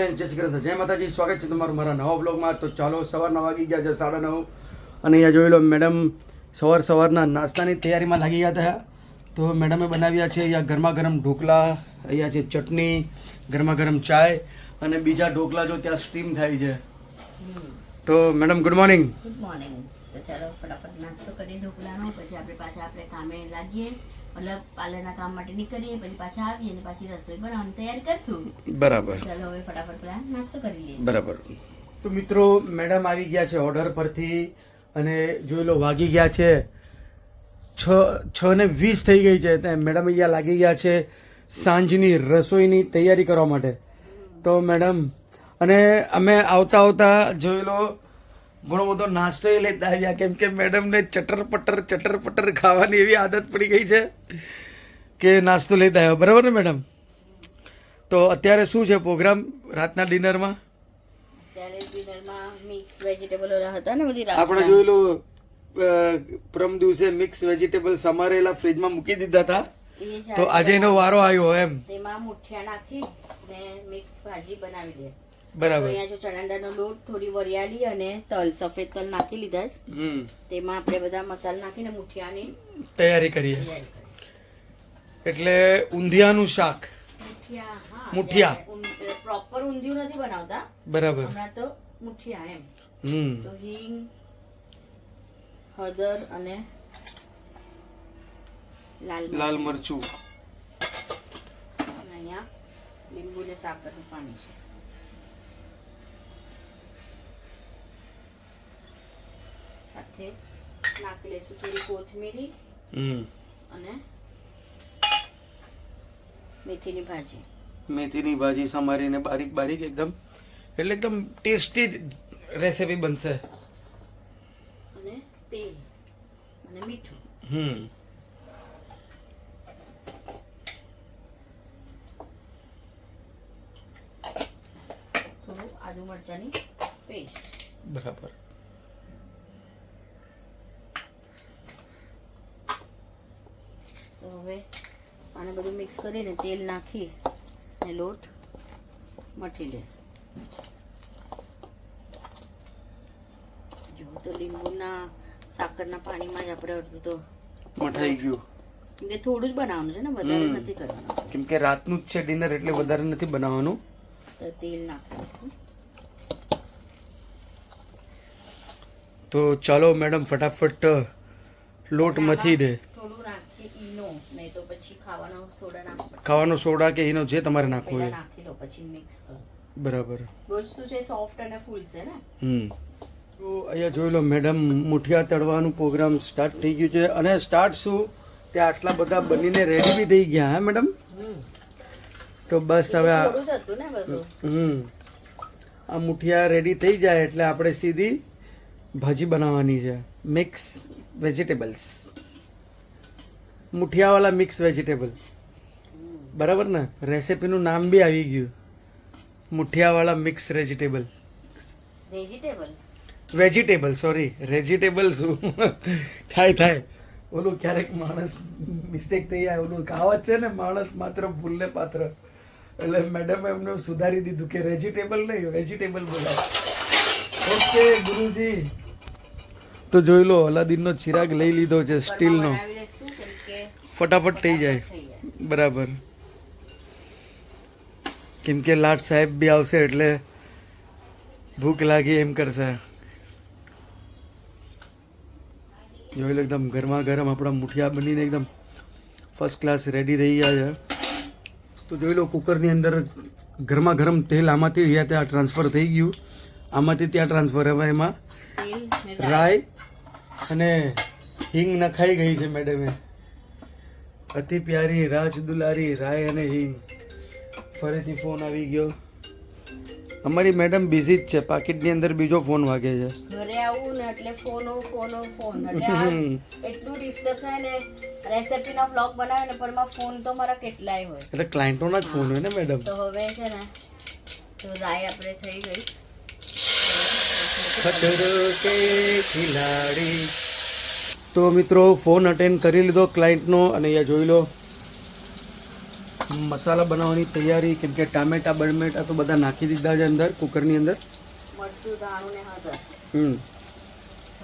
Friend જય શ્રી કૃષ્ણ. જય માતાજી, સ્વાગત છે તમારું મારા નવા બ્લોગમાં તો ચાલો, સવારના વાગી ગયા છે સાડા નવ. અને અહીંયા જોઈ લો, મેડમ સવાર સવારના નાસ્તાની તૈયારીમાં લાગી ગયા હતા. તો મેડમે બનાવ્યા છે અહીંયા ગરમા ગરમ ઢોકળા અહીંયા છે ચટણી, ગરમા ગરમ ચાય, અને બીજા ઢોકળા જો ત્યાં સ્ટીમ થાય છે. તો madam good morning good morning તો ચાલો, ફટાફટ નાસ્તો કરીએ ઢોકળાનો પછી આપણે પાછા આપણે કામે લાગીએ. મતલબ પાર્લરના કામ માટે નીકળીએ પછી પાછા આવીએ અને પાછી રસોઈ બનાવવાની તૈયારી કરશું. બરાબર. ચાલો હવે ફટાફટ પેલા નાસ્તો કરી લઈએ. બરાબર. તો મિત્રો મેડમ આવી ગયા છે ઓર્ડર પરથી અને જોઈ લો વાગી ગયા છે. છ છ ને વીસ થઈ ગઈ છે ત્યાં મેડમ અહીંયા લાગી ગયા છે સાંજની રસોઈની તૈયારી કરવા માટે. તો મેડમ અને અમે આવતા આવતા જોઈ લો ઘણો બધો નાસ્તો એ લેતા આવ્યા. કેમ કે મેડમને ચટર પટર ચટર પટર ખાવાની એવી આદત પડી ગઈ છે કે નાસ્તો લેતા આવ્યા. બરાબર ને મેડમ? તો અત્યારે શું છે પ્રોગ્રામ રાતના ડિનરમાં? આપણે જોયેલું પ્રમ દિવસે મિક્સ વેજીટેબલ સમારેલા ફ્રીજમાં મૂકી દીધા હતા. તો આજે એનો વારો આવ્યો એમ. તેમાં મુઠિયા નાખી ને મિક્સ ભાજી બનાવી દે. બરાબર. અહીંયા જો ચણાડાનો લોટ થોડી વરિયાળી અને તલ સફેદ તલ નાખી લીધા છે. તેમાં આપણે બધા મસાલા નાખીને મુઠિયાની તૈયારી કરીએ. એટલે ઊંધિયાનું શાક. મુઠિયા પ્રોપર ઊંધિયું નથી બનાવતા. બરાબર. હમણાં તો મુઠિયા એમ. હમ. તો હિંગ હળદર અને લાલ લાલ મરચું. અને અહીંયા લીંબુ ને સાકરનું પાણી છે. સાથે નાખી લઈશું થોડી કોથમીરી હમ. અને મેથીની ભાજી. મેથીની ભાજી સમારીને બારીક બારીક એકદમ એટલે એકદમ ટેસ્ટી રેસીપી બનશે. અને તેલ અને મીઠું. હમ. થોડું આદુ મરચાંની પેસ્ટ. બરાબર. તો હવે આને બધું મિક્સ કરીને તેલ નાખી ને લોટ મઠી લે. જો તો લીંબુના સાકરના પાણીમાં જ આપણે અડધું તો મઠાઈ ગયું. કેમ કે થોડું જ બનાવવાનું છે ને વધારે નથી કરવાનું. કેમ કે રાતનું જ છે ડિનર એટલે વધારે નથી બનાવવાનું. તો તેલ નાખી દઈશું તો ચાલો મેડમ ફટાફટ લોટ મથી દે. નહીં તો પછી ખાવાનો સોડા નાખો ખાવાનો સોડા કે એનો જે તમારે નાખવો હોય. નાખી લો પછી મિક્સ કરો. બરાબર. રોજ શું છે સોફ્ટ અને ફૂલશે ને? હમ. તો અહીંયા જોઈ લો મેડમ મુઠિયા તળવાનું પ્રોગ્રામ સ્ટાર્ટ થઈ ગયું છે. અને સ્ટાર્ટ શું? તે આટલા બધા બનીને રેડી બી થઈ ગયા હા મેડમ તો બસ હવે આ હમ. આ મુઠિયા રેડી થઈ જાય એટલે આપણે સીધી ભાજી બનાવવાની છે. મિક્સ વેજીટેબલ્સ મુઠિયાવાળા મિક્સ વેજીટેબલ બરાબર ને? રેસિપીનું નામ બી આવી ગયું. મુઠિયાવાળા mix vegetable vegetable vegetable sorry vegetable શું? થાય થાય. ઓલું ક્યારેક માણસ મિસ્ટેક થઈ જાય. ઓલું કહાવત છે ને માણસ માત્ર ભૂલને પાત્ર. એટલે મેડમે એમને સુધારી દીધું કે વેજીટેબલ નહીં વેજીટેબલ બોલાય. ઓકે ગુરુજી. તો જોઈ લો અલાદીનનો ચિરાગ લઈ લીધો છે સ્ટીલનો બનાવી લઈશું કેમ કે ફટાફટ થઈ જાય. બરાબર. કેમ કે લાટ સાહેબ બી આવશે એટલે ભૂખ લાગી એમ કરશે. જોઈ લો એકદમ ગરમા ગરમ આપણા મુઠિયા બનીને એકદમ ફર્સ્ટ ક્લાસ રેડી થઈ ગયા છે. તો જોઈ લો કુકરની અંદર ગરમા ગરમ તેલ આમાંથી અહીંયા ત્યાં ટ્રાન્સફર થઈ ગયું. આમાંથી ત્યાં ટ્રાન્સફર હવે એમાં રાઈ. અને હિંગ નખાઈ ગઈ છે મેડમે અતિ પ્યારી રાજ દુલારી રાય અને હિંગ. ફરીથી ફોન આવી ગયો. અમારી મેડમ બિઝી જ છે. પાકીટની અંદર બીજો ફોન વાગે છે. ઘરે આવું ને એટલે ફોનો ફોનો ફોન એટલે એટલું ડિસ્ટર્બ થાય ને રેસિપીના વ્લોગ બનાવે ને પણ એમાં ફોન તો મારા કેટલાય હોય. એટલે ક્લાયન્ટોના જ ફોન હોય ને મેડમ તો હવે છે ને તો રાય આપણે થઈ ગઈ. ખતરો કે ખિલાડી તો મિત્રો ફોન અટેન્ડ કરી લીધો ક્લાયન્ટનો અને અહીંયા જોઈ લો. મસાલા બનાવવાની તૈયારી કેમ કે ટામેટા બળમેટા તો બધા નાખી દીધા છે અંદર કુકરની અંદર. હમ.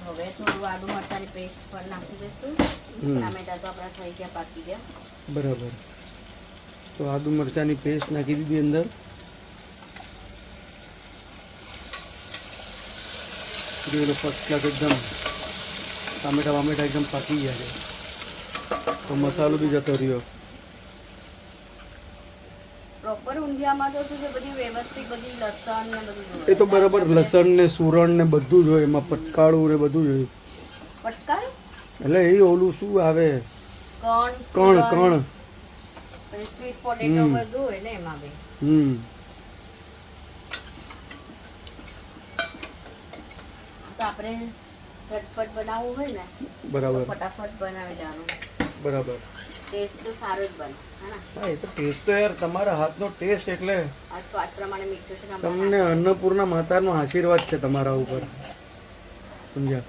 હવે થોડું આદુ મરચાંની પેસ્ટ પણ નાખી દઈશું. ટામેટા તો આપણા થઈ ગયા પાકી ગયા. બરાબર. તો આદુ મરચાંની પેસ્ટ નાખી દીધી અંદર. ફર્સ્ટ ક્લાસ એકદમ ટામેટા વામેટા એકદમ પાકી ગયા છે. તો મસાલો બી જતો રહ્યો. પ્રોપર ઊંધિયામાં તો શું છે બધી વ્યવસ્થિત બધી લસણ ને બધું એ તો બરાબર લસણ ને સુરણ ને બધું જ હોય એમાં પટકાળું ને બધું જ હોય. પટકાળ? એટલે એ ઓલું શું આવે? કોણ કણ કણ. સ્વીટ પોટેટો હમ. બધું હોય ને એમાં બી. હમ. તો આપણે ઝટપટ બનાવવું હોય ને બરાબર. ફટાફટ બનાવી લેવાનું બરાબર. ટેસ્ટ તો સારો જ બને હા એ તો ટેસ્ટ તો યાર તમારા હાથનો ટેસ્ટ એટલે સ્વાદ પ્રમાણે મીઠું તમને અન્નપૂર્ણા માતાનો આશીર્વાદ છે તમારા ઉપર. સમજ્યા?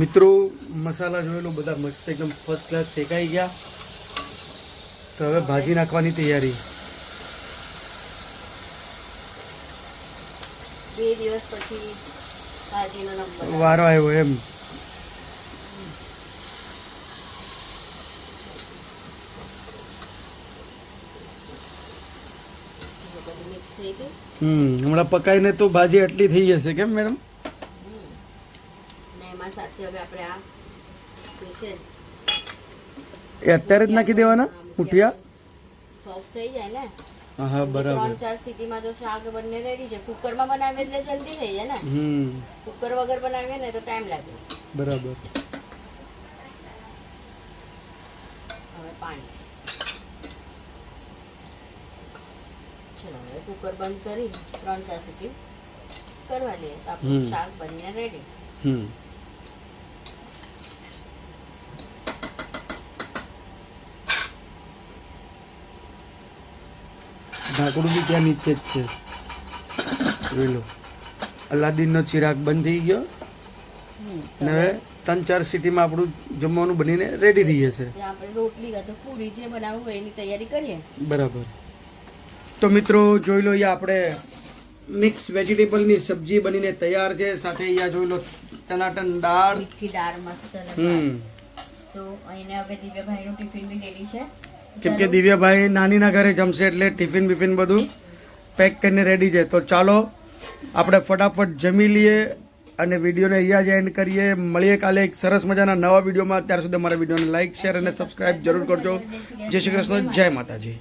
મિત્રો મસાલા જોયેલો બધા મસ્ત એકદમ ફર્સ્ટ ક્લાસ શેકાઈ ગયા. તો હવે ભાજી નાખવાની તૈયારી. બે દિવસ પછી સાજીનો નંબર વારો આવ્યો એમ. હમ હમણાં પકાઈને તો ભાજી એટલી થઈ જશે કેમ મેડમ? એમાં સાથે હવે આપણે આ છે એ અત્યારે જ નાખી દેવાના મુઠિયા. સોફ્ટ થઈ જાય ને? હા બરાબર ત્રણ ચાર સીટીમાં તો શાક બંને રેડી છે. કુકરમાં બનાવીએ એટલે જલ્દી થઈ જાય ને. હમ. કુકર વગર બનાવીએ ને તો ટાઈમ લાગે. બરાબર. હવે પાણી. ચલો હવે કુકર બંધ કરી ત્રણ ચાર સીટી કરવા લઈએ. તો આપણું શાક બનીને રેડી હમ. ઢાંકણું બી ત્યાં નીચે જ છે. જોઈ લો. અલાદીનનો ચિરાગ બંધ થઈ ગયો. અને હવે ત્રણ ચાર સિટીમાં આપણું જમવાનું બનીને રેડી થઈ જશે. આપણે રોટલી તો પૂરી જે બનાવવું હોય એની તૈયારી કરીએ. બરાબર. તો મિત્રો જોઈ લો અહીંયા આપણે મિક્સ વેજીટેબલની સબ્જી બનીને તૈયાર છે. સાથે અહીંયા જોઈ લો ટનાટન દાળ. મીઠી દાળ મસ્ત હમ. તો અહીંને હવે દિવ્યભાઈનું ટિફિન બી રેડી છે. કેમ કે દિવ્યાભાઈ નાનીના ઘરે જમશે એટલે ટિફિન બિફિન બધું પેક કરીને રેડી છે. તો ચાલો, આપણે ફટાફટ જમી લઈએ અને વિડીયોને અહીંયા જ એન્ડ કરીએ. મળીએ કાલે એક સરસ મજાના નવા વિડીયોમાં. ત્યાર સુધી અમારા વિડીયોને લાઇક શેર અને સબસ્ક્રાઇબ જરૂર કરજો. જય શ્રી કૃષ્ણ. જય માતાજી.